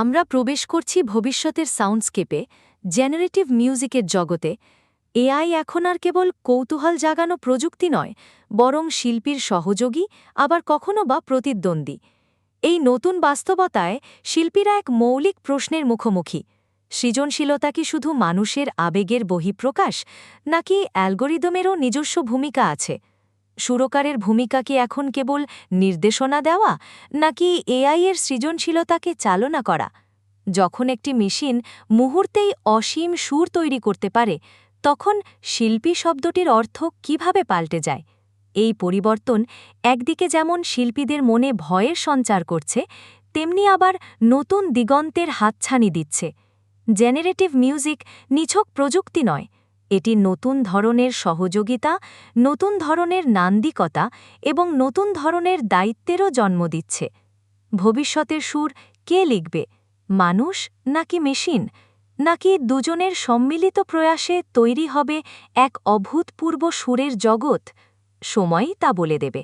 আমরা প্রবেশ করছি ভবিষ্যতের সাউন্ডস্কেপে, জেনারেটিভ মিউজিকের জগতে। এআই এখন আর কেবল কৌতূহল জাগানো প্রযুক্তি নয়, বরং শিল্পীর সহযোগী, আবার কখনো বা প্রতিদ্বন্দ্বী। এই নতুন বাস্তবতায় শিল্পীরা এক মৌলিক প্রশ্নের মুখোমুখি। সৃজনশীলতা কি শুধু মানুষের আবেগের বহিঃপ্রকাশ, নাকি অ্যালগোরিদমেরও নিজস্ব ভূমিকা আছে? সুরকারের ভূমিকা কি এখন কেবল নির্দেশনা দেওয়া, নাকি এআই এর সৃজনশীলতাকে চালনা করা? যখন একটি মেশিন মুহূর্তেই অসীম সুর তৈরি করতে পারে, তখন শিল্পী শব্দটির অর্থ কীভাবে পাল্টে যায়? এই পরিবর্তন একদিকে যেমন শিল্পীদের মনে ভয়ের সঞ্চার করছে, তেমনি আবার নতুন দিগন্তের হাতছানি দিচ্ছে। জেনারেটিভ মিউজিক নিছক প্রযুক্তি নয় এটি নতুন ধরনের সহযোগিতা, নতুন ধরনের নান্দিকতা এবং নতুন ধরনের দায়িত্বেরও জন্ম দিচ্ছে। ভবিষ্যতের সুর কে লিখবে, মানুষ নাকি মেশিন? নাকি দুজনের সম্মিলিত প্রয়াসে তৈরি হবে এক অভূতপূর্ব সুরের জগৎ? সময়ই তা বলে দেবে।